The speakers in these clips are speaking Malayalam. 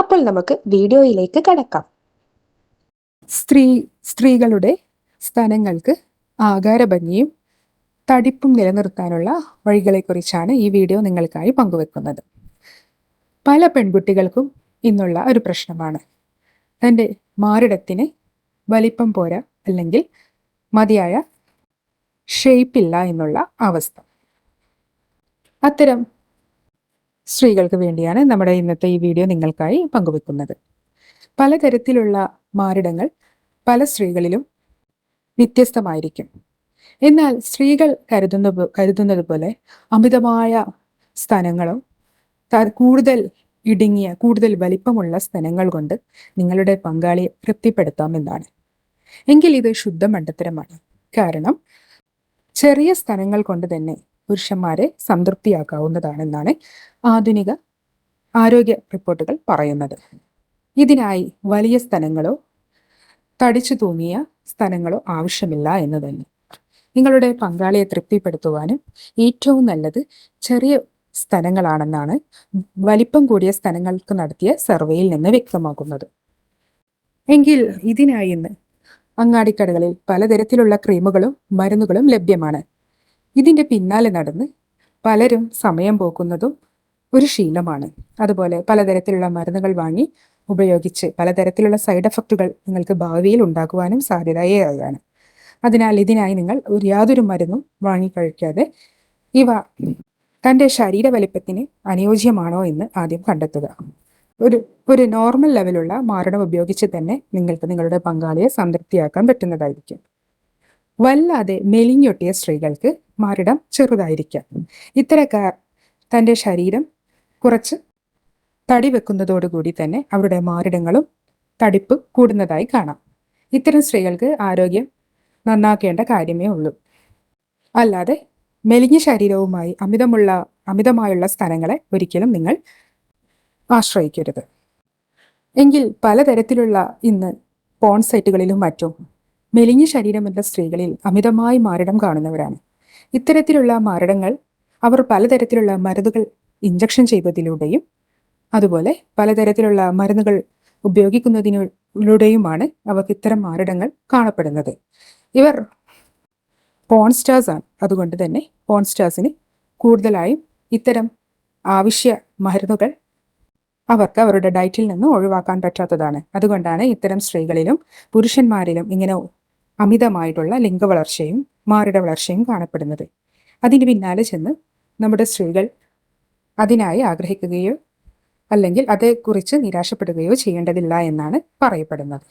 അപ്പോൾ നമുക്ക് വീഡിയോയിലേക്ക് കടക്കാം. സ്ത്രീ സ്ത്രീകളുടെ സ്തനങ്ങൾക്ക് ആകാരഭംഗിയും തടിപ്പും നിലനിർത്താനുള്ള വഴികളെക്കുറിച്ചാണ് ഈ വീഡിയോ നിങ്ങൾക്കായി പങ്കുവെക്കുന്നത്. പല പെൺകുട്ടികൾക്കും ഇന്നുള്ള ഒരു പ്രശ്നമാണ്. തന്റെ മാറിടത്തിന് വലിപ്പം പോരാ അല്ലെങ്കിൽ മതിയായ ഷേപ്പില്ല എന്നുള്ള അവസ്ഥ. അത്തരം സ്ത്രീകൾക്ക് വേണ്ടിയാണ് നമ്മുടെ ഇന്നത്തെ ഈ വീഡിയോ നിങ്ങൾക്കായി പങ്കുവെക്കുന്നത്. പലതരത്തിലുള്ള മാറിടങ്ങൾ പല സ്ത്രീകളിലും വ്യത്യസ്തമായിരിക്കും. എന്നാൽ സ്ത്രീകൾ കരുതുന്ന കരുതുന്നത് പോലെ അമിതമായ സ്ഥലങ്ങളും കൂടുതൽ ഇടുങ്ങിയ കൂടുതൽ വലിപ്പമുള്ള സ്ഥലങ്ങൾ കൊണ്ട് നിങ്ങളുടെ പങ്കാളിയെ തൃപ്തിപ്പെടുത്താമെന്നാണ് എങ്കിൽ ഇത് ശുദ്ധ മണ്ടത്തരമാണ്. കാരണം ചെറിയ സ്ഥലങ്ങൾ കൊണ്ട് തന്നെ പുരുഷന്മാരെ സംതൃപ്തിയാക്കാവുന്നതാണെന്നാണ് ആധുനിക ആരോഗ്യ റിപ്പോർട്ടുകൾ പറയുന്നത്. ഇതിനായി വലിയ സ്ഥലങ്ങളോ തടിച്ചു തൂങ്ങിയ സ്ഥലങ്ങളോ ആവശ്യമില്ല എന്ന് തന്നെ. നിങ്ങളുടെ പങ്കാളിയെ തൃപ്തിപ്പെടുത്തുവാനും ഏറ്റവും നല്ലത് ചെറിയ സ്ഥലങ്ങളാണെന്നാണ് വലിപ്പം കൂടിയ സ്ഥലങ്ങൾക്ക് നടത്തിയ സർവേയിൽ നിന്ന് വ്യക്തമാക്കുന്നത്. എങ്കിൽ ഇതിനായി ഇന്ന് അങ്ങാടിക്കടകളിൽ പലതരത്തിലുള്ള ക്രീമുകളും മരുന്നുകളും ലഭ്യമാണ്. ഇതിന്റെ പിന്നാലെ നടന്ന് പലരും സമയം പോക്കുന്നതും ഒരു ശീലമാണ്. അതുപോലെ പലതരത്തിലുള്ള മരുന്നുകൾ വാങ്ങി ഉപയോഗിച്ച് പലതരത്തിലുള്ള സൈഡ് എഫക്റ്റുകൾ നിങ്ങൾക്ക് ഭാവിയിൽ ഉണ്ടാക്കുവാനും സാധ്യതയേറെയാണ് അതിനാൽ ഇതിനായി നിങ്ങൾ ഒരു യാതൊരു മരുന്നും വാങ്ങിക്കഴിക്കാതെ ഇവ തന്റെ ശരീര വലിപ്പത്തിന് അനുയോജ്യമാണോ എന്ന് ആദ്യം കണ്ടെത്തുക. ഒരു ഒരു നോർമൽ ലെവലുള്ള മാരണം ഉപയോഗിച്ച് തന്നെ നിങ്ങൾക്ക് നിങ്ങളുടെ പങ്കാളിയെ സംതൃപ്തിയാക്കാൻ പറ്റുന്നതായിരിക്കും. വല്ലാതെ മെലിഞ്ഞൊട്ടിയ സ്ത്രീകൾക്ക് മാറിടം ചെറുതായിരിക്കാം. ഇത്തരക്കാർ തന്റെ ശരീരം കുറച്ച് തടി വെക്കുന്നതോടുകൂടി തന്നെ അവരുടെ മാറിടങ്ങളും തടിപ്പ് കൂടുന്നതായി കാണാം. ഇത്തരം സ്ത്രീകൾക്ക് ആരോഗ്യം നന്നാക്കേണ്ട കാര്യമേ ഉള്ളൂ. അല്ലാതെ മെലിഞ്ഞ ശരീരവുമായി അമിതമുള്ള അമിതമായുള്ള സ്ഥലങ്ങളെ ഒരിക്കലും നിങ്ങൾ ആശ്രയിക്കരുത്. എങ്കിൽ പലതരത്തിലുള്ള ഇന്ന് പോൺ സൈറ്റുകളിലും മറ്റും മെലിഞ്ഞ ശരീരമുള്ള സ്ത്രീകളിൽ അമിതമായി മാറിടം കാണുന്നവരാണ്. ഇത്തരത്തിലുള്ള മരണങ്ങൾ അവർ പലതരത്തിലുള്ള മരുന്നുകൾ ഇഞ്ചക്ഷൻ ചെയ്തതിലൂടെയും അതുപോലെ പലതരത്തിലുള്ള മരുന്നുകൾ ഉപയോഗിക്കുന്നതിലൂടെയുമാണ് അവർക്ക് ഇത്തരം മാരടങ്ങൾ കാണപ്പെടുന്നത്. ഇവർ പോൺസ്റ്റാർസ് ആണ്. അതുകൊണ്ട് തന്നെ പോൺസ്റ്റാസിന് കൂടുതലായും ഇത്തരം ആവശ്യ മരുന്നുകൾ അവർക്ക് അവരുടെ ഡയറ്റിൽ നിന്ന് ഒഴിവാക്കാൻ പറ്റാത്തതാണ്. അതുകൊണ്ടാണ് ഇത്തരം സ്ത്രീകളിലും പുരുഷന്മാരിലും ഇങ്ങനെ അമിതമായിട്ടുള്ള ലിംഗവളർച്ചയും മാറിട വളർച്ചയും കാണപ്പെടുന്നത്. അതിന് പിന്നാലെ ചെന്ന് നമ്മുടെ സ്ത്രീകൾ അതിനായി ആഗ്രഹിക്കുകയോ അല്ലെങ്കിൽ അതേക്കുറിച്ച് നിരാശപ്പെടുകയോ ചെയ്യേണ്ടതില്ല എന്നാണ് പറയപ്പെടുന്നത്.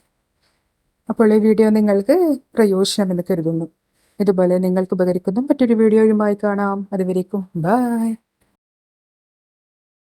അപ്പോൾ ഈ വീഡിയോ നിങ്ങൾക്ക് പ്രയോജനമെന്ന് കരുതുന്നു. ഇതുപോലെ നിങ്ങൾക്ക് ഉപകരിക്കുന്ന മറ്റൊരു വീഡിയോയുമായി കാണാം. അതുവരേക്കും ബൈ.